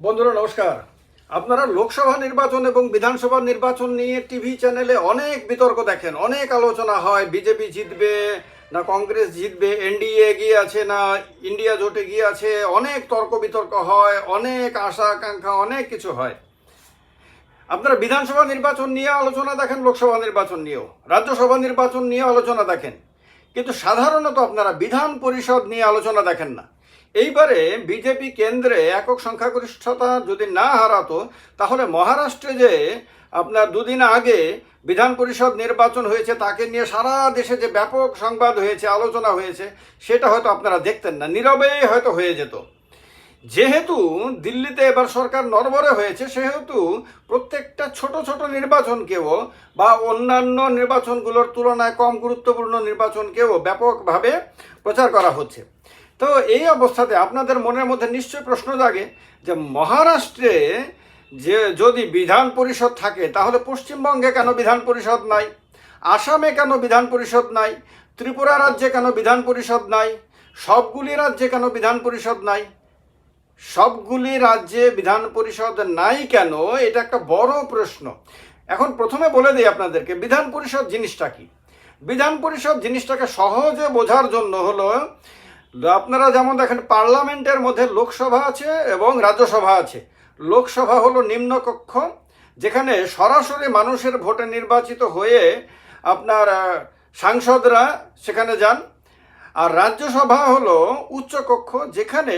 বন্ধুরা, নমস্কার। আপনারা লোকসভা নির্বাচন এবং বিধানসভা নির্বাচন নিয়ে টিভি চ্যানেলে অনেক বিতর্ক দেখেন, অনেক আলোচনা হয়। বিজেপি জিতবে না কংগ্রেস জিতবে, এনডিএ এগিয়ে আছে না ইন্ডিয়া জোট গিয়ে আছে, অনেক তর্ক বিতর্ক হয়, অনেক আশা আকাঙ্ক্ষা অনেক কিছু হয়। আপনারা বিধানসভা নির্বাচন নিয়ে আলোচনা দেখেন, লোকসভা নির্বাচন নিয়েও। রাজ্যসভা নির্বাচন নিয়ে আলোচনা দেখেন। কিন্তু সাধারণত আপনারা বিধান পরিষদ নিয়ে আলোচনা দেখেন না। এইবারে বিজেপি কেন্দ্রে একক সংখ্যাগরিষ্ঠতা যদি না হারাতো, তাহলে মহারাষ্ট্রে যে আপনার দুদিন আগে বিধান পরিষদ নির্বাচন হয়েছে, তাকে নিয়ে সারা দেশে যে ব্যাপক সংবাদ হয়েছে, আলোচনা হয়েছে, সেটা হয়তো আপনারা দেখতেন না। নীরবেই হয়তো হয়ে যেত। যেহেতু দিল্লিতে এবার সরকার নরবরে হয়েছে, সেহেতু প্রত্যেকটা ছোট ছোট নির্বাচনকেও বা অন্যান্য নির্বাচনগুলোর তুলনায় কম গুরুত্বপূর্ণ নির্বাচনকেও ব্যাপকভাবে প্রচার করা হচ্ছে। তো এই অবস্থাতে আপনাদের মনের মধ্যে নিশ্চয়ই প্রশ্ন জাগে যে মহারাষ্ট্রে যে যদি বিধান পরিষদ থাকে, তাহলে পশ্চিমবঙ্গে কেন বিধান পরিষদ নাই? আসামে কেন বিধান পরিষদ নাই? ত্রিপুরা রাজ্যে কেন বিধান পরিষদ নাই? সবগুলি রাজ্যে কেন বিধান পরিষদ নাই? সবগুলি রাজ্যে বিধান পরিষদ নাই কেন? এটা একটা বড় প্রশ্ন। এখন প্রথমে বলে দিই আপনাদেরকে, বিধান পরিষদ জিনিসটা কি? বিধান পরিষদ জিনিসটাকে সহজে বোঝার জন্য হলো আপনারা যেমন দেখেন, পার্লামেন্টের মধ্যে লোকসভা আছে এবং রাজ্যসভা আছে। লোকসভা হলো নিম্নকক্ষ যেখানে সরাসরি মানুষের ভোটে নির্বাচিত হয়ে আপনার সাংসদরা সেখানে যান। আর রাজ্যসভা হলো উচ্চকক্ষ যেখানে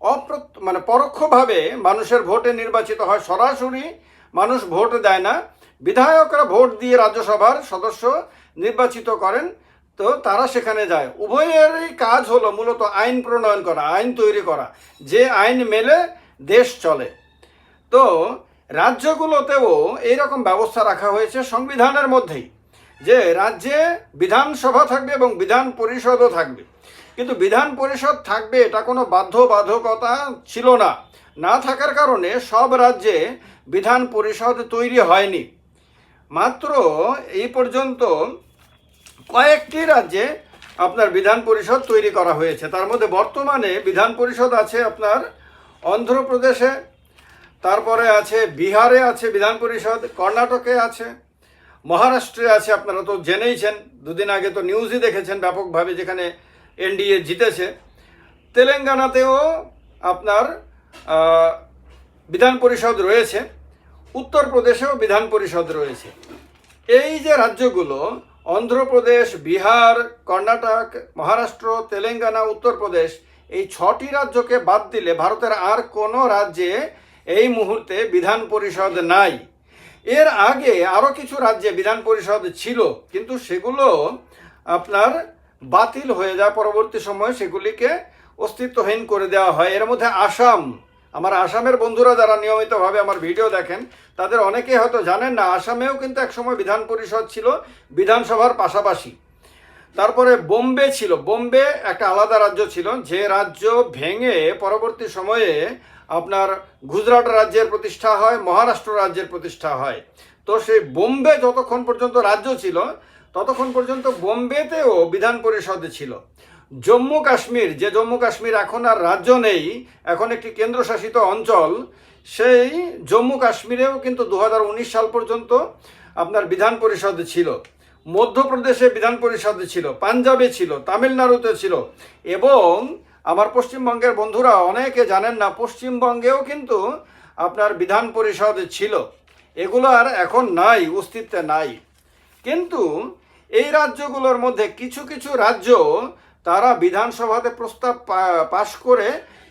অপ্র মানে পরোক্ষভাবে মানুষের ভোটে নির্বাচিত হয়। সরাসরি মানুষ ভোট দেয় না। বিধায়করা ভোট দিয়ে রাজ্যসভার সদস্য নির্বাচিত করেন। তো তারা সেখানে যায়। উভয়েরই কাজ হলো মূলত আইন প্রণয়ন করা, আইন তৈরি করা। যে আইন মেলে দেশ চলে। তো রাজ্যগুলোতেও এইরকম ব্যবস্থা রাখা হয়েছে সংবিধানের মধ্যেই, যে রাজ্যে বিধানসভা থাকবে এবং বিধান পরিষদও থাকবে। কিন্তু বিধান পরিষদ থাকবে এটা কোনো বাধ্যবাধকতা ছিল না। না থাকার কারণে সব রাজ্যে বিধান পরিষদ তৈরি হয়নি। মাত্র এই পর্যন্ত কয়েকটি রাজ্যে আপনার বিধান পরিষদ তৈরি করা হয়েছে। তার মধ্যে বর্তমানে বিধান পরিষদ আছে আপনার অন্ধ্রপ্রদেশে, তারপরে আছে বিহারে আছে বিধান পরিষদ, কর্ণাটকে আছে, মহারাষ্ট্রে আছে আপনারা তো জেনেইছেন, দুদিন আগে তো নিউজই দেখেছেন ব্যাপকভাবে যেখানে এনডিএ জিতেছে। তেলেঙ্গানাতেও আপনার বিধান পরিষদ রয়েছে, উত্তরপ্রদেশেও বিধান পরিষদ রয়েছে। এই যে রাজ্যগুলো অন্ধ্রপ্রদেশ, বিহার, কর্ণাটক, মহারাষ্ট্র, তেলেঙ্গানা, উত্তরপ্রদেশ এই ছটি রাজ্যকে বাদ দিলে ভারতের আর কোনো রাজ্যে এই মুহূর্তে বিধান পরিষদ নাই। এর আগে আরও কিছু রাজ্যে বিধান পরিষদ ছিল, কিন্তু সেগুলো আপনার বাতিল হয়ে যায়। পরবর্তী সময়ে সেগুলিকে অস্তিত্বহীন করে দেওয়া হয়। এর মধ্যে আসাম আমার আসামের বন্ধুরা যারা নিয়মিতভাবে আমার ভিডিও দেখেন, তাদের অনেকে হয়তো জানেন না, আসামেও কিন্তু একসময় বিধান পরিষদ ছিল, বিধানসভার পাশাপাশি। তারপরে বোম্বে ছিল। বোম্বে একটা আলাদা রাজ্য ছিল, যে রাজ্য ভেঙে পরবর্তী সময়ে আপনার গুজরাট রাজ্যের প্রতিষ্ঠা হয়, মহারাষ্ট্র রাজ্যের প্রতিষ্ঠা হয়। তো সেই বোম্বে যতক্ষণ পর্যন্ত রাজ্য ছিল, ততক্ষণ পর্যন্ত বোম্বেতেও বিধান পরিষদ ছিল। জম্মু কাশ্মীর, যে জম্মু কাশ্মীর এখন আর রাজ্য নেই, এখন একটি কেন্দ্রশাসিত অঞ্চল, সেই জম্মু কাশ্মীরেও কিন্তু দু হাজার উনিশ সাল পর্যন্ত আপনার বিধান পরিষদ ছিল। মধ্যপ্রদেশে বিধান পরিষদ ছিল, পাঞ্জাবে ছিল, তামিলনাড়ুতে ছিল। এবং আমার পশ্চিমবঙ্গের বন্ধুরা অনেকে জানেন না, পশ্চিমবঙ্গেও কিন্তু আপনার বিধান পরিষদ ছিল। এগুলো আর এখন নাই, অস্তিত্বে নাই। কিন্তু এই রাজ্যগুলোর মধ্যে কিছু কিছু রাজ্য তারা বিধানসভাতে প্রস্তাব পাশ করে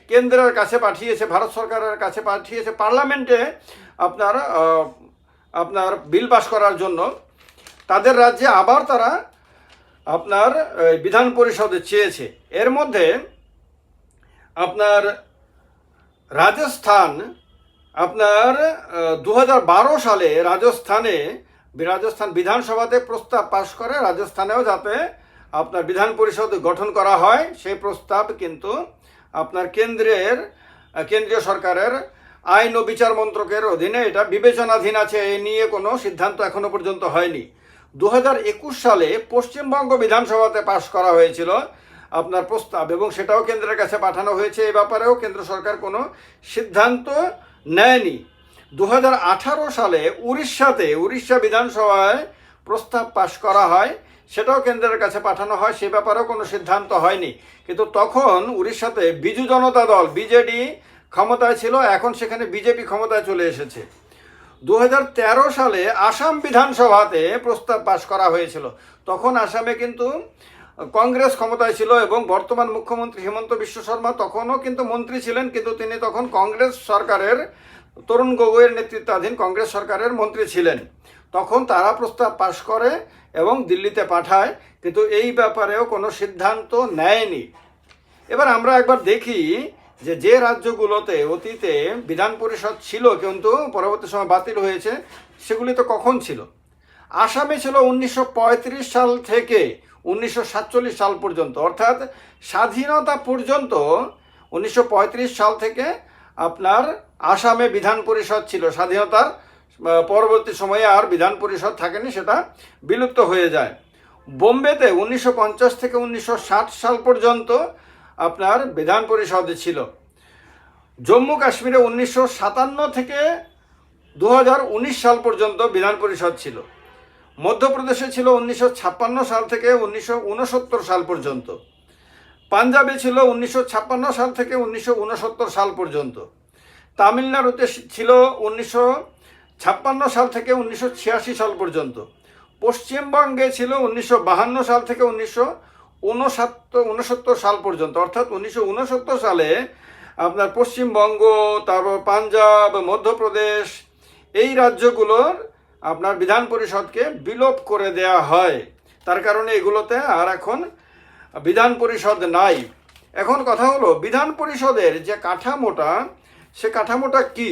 কেন্দ্রের কাছে পাঠিয়েছে, ভারত সরকারের কাছে পাঠিয়েছে, পার্লামেন্টে আপনার আপনার বিল পাশ করার জন্য। তাদের রাজ্যে আবার তারা আপনার বিধান পরিষদে চেয়েছে। এর মধ্যে আপনার রাজস্থান, আপনার দু হাজার বারো সালে রাজস্থানে, রাজস্থান বিধানসভাতে প্রস্তাব পাশ করে, রাজস্থানেও যাতে আপনার বিধান পরিষদ গঠন করা হয়, সেই প্রস্তাব কিন্তু আপনার কেন্দ্রের, কেন্দ্রীয় সরকারের আইন ও বিচার মন্ত্রকের অধীনে এটা বিবেচনাধীন আছে, এ নিয়ে কোনো সিদ্ধান্ত এখনও পর্যন্ত হয়নি। দু হাজার একুশ সালে পশ্চিমবঙ্গ বিধানসভাতে পাশ করা হয়েছিল আপনার প্রস্তাব এবং সেটাও কেন্দ্রের কাছে পাঠানো হয়েছে এই ব্যাপারেও কেন্দ্র সরকার কোনো সিদ্ধান্ত নেয়নি। দু হাজার আঠারো সালে উড়িষ্যাতে, উড়িষ্যা বিধানসভায় প্রস্তাব পাশ করা হয় সেটাও কেন্দ্রের কাছে পাঠানো হয়, সে ব্যাপারেও কোনো সিদ্ধান্ত হয়নি। কিন্তু তখন উড়িষ্যাতে বিজু জনতা দল, বিজেডি ক্ষমতায় ছিল, এখন সেখানে বিজেপি ক্ষমতায় চলে এসেছে। দু হাজার তেরো সালে আসাম বিধানসভাতে প্রস্তাব পাশ করা হয়েছিল। তখন আসামে কিন্তু কংগ্রেস ক্ষমতায় ছিল এবং বর্তমান মুখ্যমন্ত্রী হেমন্ত বিশ্ব শর্মা তখনও কিন্তু মন্ত্রী ছিলেন, কিন্তু তিনি তখন কংগ্রেস সরকারের, তরুণ গগৈয়ের নেতৃত্বাধীন কংগ্রেস সরকারের মন্ত্রী ছিলেন। তখন তারা প্রস্তাব পাশ করে এবং দিল্লিতে পাঠায়, কিন্তু এই ব্যাপারেও কোনো সিদ্ধান্ত নেয়নি। এবার আমরা একবার দেখি যে যে রাজ্যগুলোতে অতীতে বিধান পরিষদ ছিল কিন্তু পরবর্তী সময় বাতিল হয়েছে, সেগুলি তো কখন ছিল? আসামে ছিল উনিশশো পঁয়ত্রিশ সাল থেকে উনিশশো সাতচল্লিশ সাল পর্যন্ত, অর্থাৎ স্বাধীনতা পর্যন্ত উনিশশো পঁয়ত্রিশ সাল থেকে আপনার আসামে বিধান পরিষদ ছিল, স্বাধীনতার পরবর্তী সময়ে আর বিধান পরিষদ থাকেনি, সেটা বিলুপ্ত হয়ে যায়। বোম্বেতে উনিশশো পঞ্চাশ থেকে উনিশশো ষাট সাল পর্যন্ত আপনার বিধান পরিষদ ছিল। জম্মু কাশ্মীরে উনিশশো সাতান্ন থেকে দু হাজার উনিশ সাল পর্যন্ত বিধান পরিষদ ছিল। মধ্যপ্রদেশে ছিল উনিশশো ছাপ্পান্ন সাল থেকে উনিশশো উনসত্তর সাল পর্যন্ত। পাঞ্জাবে ছিল উনিশশো ছাপ্পান্ন সাল থেকে উনিশশো উনসত্তর সাল পর্যন্ত। তামিলনাড়ুতে ছিল উনিশশো ছাপ্পান্ন সাল থেকে উনিশশো ছিয়াশি সাল পর্যন্ত। পশ্চিমবঙ্গে ছিল উনিশশো সাল থেকে উনিশশো উনসত্তর উনসত্তর সাল পর্যন্ত। অর্থাৎ উনিশশো উনসত্তর সালে আপনার পশ্চিমবঙ্গ, তারপর পাঞ্জাব, মধ্যপ্রদেশ এই রাজ্যগুলোর আপনার বিধান পরিষদকে বিলোপ করে দেয়া হয়। তার কারণে এগুলোতে আর এখন বিধান পরিষদ নাই। এখন কথা হলো, বিধান পরিষদের যে কাঠামোটা, সে কাঠামোটা কি?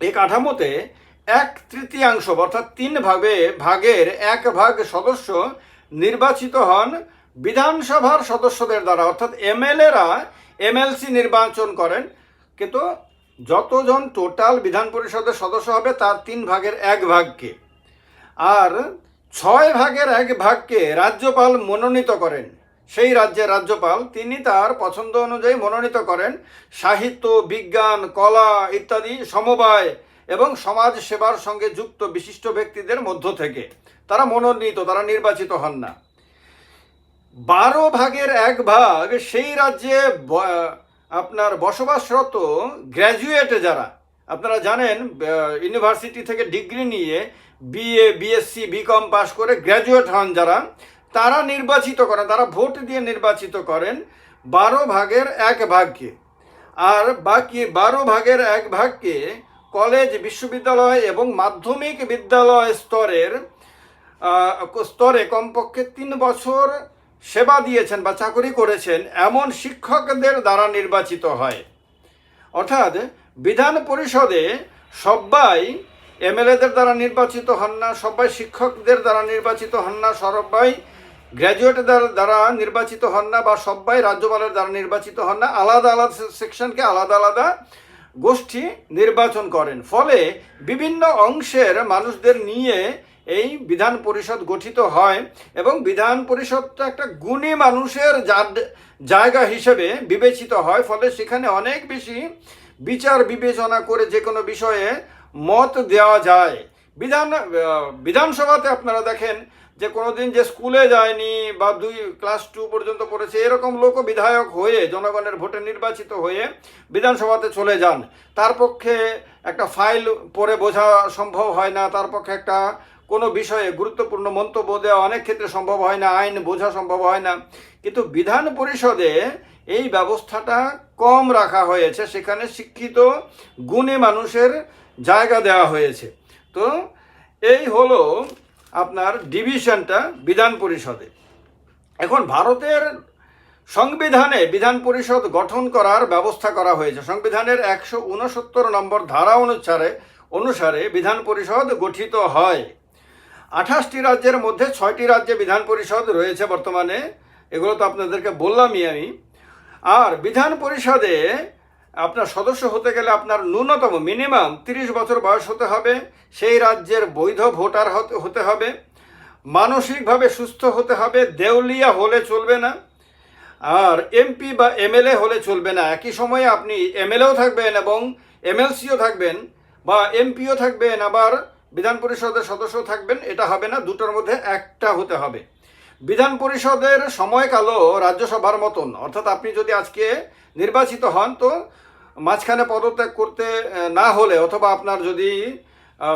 এই কাঠামোতে এক তৃতীয়াংশ, অর্থাৎ তিন ভাগে, ভাগের এক ভাগ সদস্য নির্বাচিত হন বিধানসভার সদস্যদের দ্বারা, অর্থাৎ এমএলএরা এমএলসি নির্বাচন করেন। কিন্তু যতজন টোটাল বিধান পরিষদের সদস্য হবে, তার তিন ভাগের এক ভাগকে। আর ছয় ভাগের এক ভাগকে রাজ্যপাল মনোনীত করেন। সেই রাজ্যের রাজ্যপাল, তিনি তার পছন্দ অনুযায়ী মনোনীত করেন। সাহিত্য, বিজ্ঞান, কলা ইত্যাদি সমবায় এবং সমাজ সেবার সঙ্গে যুক্ত বিশিষ্ট ব্যক্তিদের মধ্য থেকে। তারা মনোনীত, তারা নির্বাচিত হন না। বারো ভাগের এক ভাগ সেই রাজ্যে আপনার বসবাসরত গ্র্যাজুয়েট যারা, আপনারা জানেন ইউনিভার্সিটি থেকে ডিগ্রি নিয়ে বিএ বিএসসি বিকম পাস করে গ্র্যাজুয়েট হন যারা, তারা নির্বাচিত করেন, তারা ভোট দিয়ে নির্বাচিত করেন বারো ভাগের এক ভাগকে। আর বাকি বারো ভাগের এক ভাগকে কলেজ, বিশ্ববিদ্যালয় এবং মাধ্যমিক বিদ্যালয় স্তরের স্তরে কমপক্ষে তিন বছর সেবা দিয়েছেন বা চাকরি করেছেন এমন শিক্ষকদের দ্বারা নির্বাচিত হয়। অর্থাৎ বিধান পরিষদে সবাই এমএলএদের দ্বারা নির্বাচিত হন না সবাই শিক্ষকদের দ্বারা নির্বাচিত হন না সবাই গ্র্যাজুয়েটদের দ্বারা নির্বাচিত হন না বা সবাই রাজ্যপালের দ্বারা নির্বাচিত হন না। আলাদা আলাদা সেকশনকে আলাদা আলাদা গোষ্ঠী নির্বাচন করেন। ফলে বিভিন্ন অংশের মানুষদের নিয়ে এই বিধান পরিষদ গঠিত হয় এবং বিধান পরিষদটা একটা গুণী মানুষের জায়গা হিসেবে বিবেচিত হয়। ফলে সেখানে অনেক বেশি বিচার বিবেচনা করে যে কোনো বিষয়ে মত দেওয়া যায়। বিধান বিধানসভাতে আপনারা দেখেন যে কোনোদিন যে স্কুলে যায়নি বা দুই ক্লাস টু পর্যন্ত পড়েছে, এরকম লোকও বিধায়ক হয়ে, জনগণের ভোটে নির্বাচিত হয়ে বিধানসভাতে চলে যান। তার পক্ষে একটা ফাইল পড়ে বোঝা সম্ভব হয় না। তার পক্ষে একটা কোনো বিষয়ে গুরুত্বপূর্ণ মন্তব্য দেওয়া অনেক ক্ষেত্রে সম্ভব হয় না, আইন বোঝা সম্ভব হয় না। কিন্তু বিধান পরিষদে এই ব্যবস্থাটা কম রাখা হয়েছে। সেখানে শিক্ষিত, গুণী মানুষের জায়গা দেওয়া হয়েছে। তো এই হলো আপনার ডিভিশনটা বিধান পরিষদে। এখন ভারতের সংবিধানে বিধান পরিষদ গঠন করার ব্যবস্থা করা হয়েছে। সংবিধানের একশো উনসত্তর নম্বর ধারা অনুসারে অনুসারে বিধান পরিষদ গঠিত হয়। আঠাশটি রাজ্যের মধ্যে ছয়টি রাজ্যে বিধান পরিষদ রয়েছে বর্তমানে। এগুলো তো আপনাদেরকে বললামই আমি। আর বিধান পরিষদে আপনার সদস্য হতে গেলে আপনার ন্যূনতম মিনিমাম তিরিশ বছর বয়স হতে হবে, সেই রাজ্যের বৈধ ভোটার হতে- হতে হবে, মানসিকভাবে সুস্থ হতে হবে, দেউলিয়া হলে চলবে না, আর এমপি বা এমএলএ হলে চলবে না। একই সময়ে আপনি এমএলএও থাকবেন এবং এমএলসিও থাকবেন বা এমপিও থাকবেন, আবার বিধান পরিষদের সদস্য থাকবেন, এটা হবে না, দুটোর মধ্যে একটা হতে হবে। বিধান পরিষদের সময়কালও রাজ্যসভার মতন। অর্থাৎ আপনি যদি আজকে নির্বাচিত হন, তো মাঝখানে পদত্যাগ করতে না হলে অথবা আপনার যদি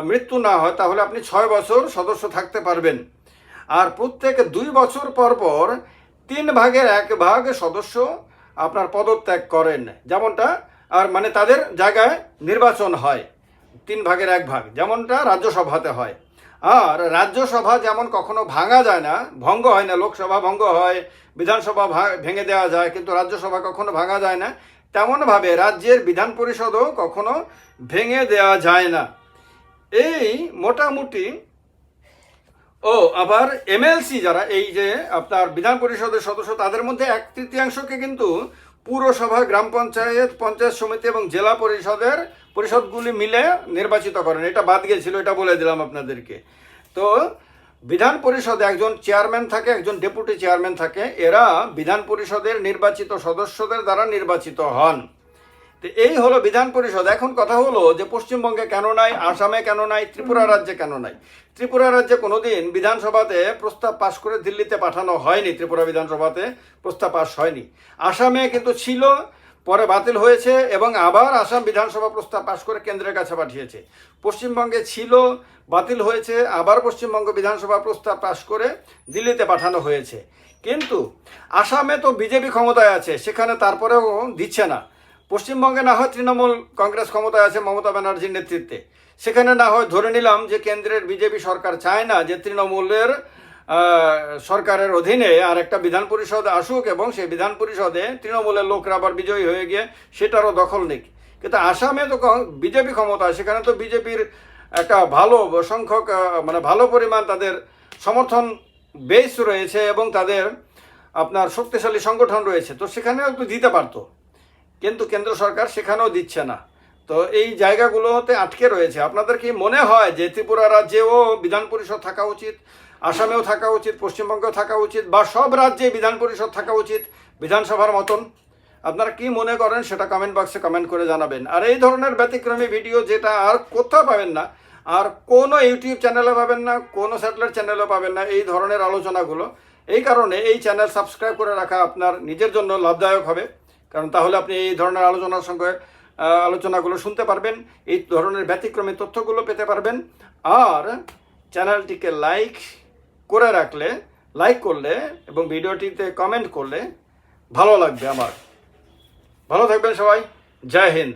মৃত্যু না হয়, তাহলে আপনি ছয় বছর সদস্য থাকতে পারবেন। আর প্রত্যেক দুই বছর পর পর তিন ভাগের এক ভাগ সদস্য আপনার পদত্যাগ করেন। যেমনটা, আর মানে তাদের জায়গায় নির্বাচন হয়, তিন ভাগের এক ভাগ। যেমনটা রাজ্যসভাতে হয়। আর রাজ্যসভা যেমন কখনো ভাঙা যায় না, ভঙ্গ হয় না, লোকসভা ভঙ্গ হয়, বিধানসভা ভেঙে দেওয়া যায়, কিন্তু রাজ্যসভা কখনো ভাঙা যায় না। তেমনভাবে রাজ্যের বিধান পরিষদও কখনো ভেঙে দেওয়া যায় না। এই মোটামুটি ও আবার এমএলসি যারা, এই যে আপনার বিধান পরিষদের সদস্য, তাদের মধ্যে এক তৃতীয়াংশকে কিন্তু পুরসভা গ্রাম পঞ্চায়েত পঞ্চায়েত সমিতি এবং জেলা পরিষদের পরিষদগুলি মিলে নির্বাচিত করেন। এটা বাদ গেছিল এটা বলে দিলাম আপনাদেরকে। তো বিধান পরিষদে একজন চেয়ারম্যান থাকে, একজন ডেপুটি চেয়ারম্যান থাকে। এরা বিধান পরিষদের নির্বাচিত সদস্যদের দ্বারা নির্বাচিত হন। তো এই হলো বিধান পরিষদ। এখন কথা হলো যে পশ্চিমবঙ্গে কেন নাই, আসামে কেন নাই, ত্রিপুরা রাজ্যে কেন নাই? ত্রিপুরা রাজ্যে কোনোদিন বিধানসভাতে প্রস্তাব পাশ করে দিল্লিতে পাঠানো হয়নি, ত্রিপুরা বিধানসভাতে প্রস্তাব পাশ হয়নি। আসামে কিন্তু ছিল, পরে বাতিল হয়েছে এবং আবার আসাম বিধানসভা প্রস্তাব পাশ করে কেন্দ্রের কাছে পাঠিয়েছে। পশ্চিমবঙ্গে ছিল, বাতিল হয়েছে, আবার পশ্চিমবঙ্গ বিধানসভা প্রস্তাব পাশ করে দিল্লিতে পাঠানো হয়েছে। কিন্তু আসামে তো বিজেপি ক্ষমতায় আছে, সেখানে তারপরেও দিচ্ছে না। পশ্চিমবঙ্গে না হয় তৃণমূল কংগ্রেস ক্ষমতায় আছে মমতা ব্যানার্জির নেতৃত্বে। সেখানে না হয় ধরে নিলাম যে কেন্দ্রের বিজেপি সরকার চায় না যে তৃণমূলের সরকারের অধীনে আর একটা বিধান পরিষদ আসুক এবং সেই বিধান পরিষদে তৃণমূলের লোকরা আবার বিজয়ী হয়ে গিয়ে সেটারও দখল নিক। কিন্তু আসামে তো বিজেপি ক্ষমতা, সেখানে তো বিজেপির একটা ভালো সংখ্যক মানে ভালো পরিমাণ তাদের সমর্থন বেস রয়েছে এবং তাদের আপনার শক্তিশালী সংগঠন রয়েছে। তো সেখানেও একটু দিতে পারতো। কিন্তু কেন্দ্র সরকার সেখানেও দিচ্ছে না। তো এই জায়গাগুলোতে আটকে রয়েছে। আপনাদের কি মনে হয় যে ত্রিপুরা রাজ্যেও বিধান পরিষদ থাকা উচিত, আসামেও থাকা উচিত, পশ্চিমবঙ্গেও থাকা উচিত, বা সব রাজ্যে বিধান পরিষদ থাকা উচিত বিধানসভার মতন? আপনারা কি মনে করেন সেটা কমেন্ট বক্সে কমেন্ট করে জানাবেন। আর এই ধরনের ব্যতিক্রমী ভিডিও যেটা আর কোথাও পাবেন না, আর কোনো ইউটিউব চ্যানেলে পাবেন না, কোনো স্যাটেলাইট চ্যানেলেও পাবেন না এই ধরনের আলোচনাগুলো। এই কারণে এই চ্যানেল সাবস্ক্রাইব করে রাখা আপনার নিজের জন্য লাভদায়ক হবে। কারণ তাহলে আপনি এই ধরনের আলোচনার সঙ্গে আলোচনাগুলো শুনতে পারবেন, এই ধরনের ব্যতিক্রমী তথ্যগুলো পেতে পারবেন। আর চ্যানেলটিকে লাইক করে রাখলে, লাইক করলে এবং ভিডিওটিতে কমেন্ট করলে ভালো লাগবে আমার। ভালো থাকবেন সবাই, জয় হিন্দ।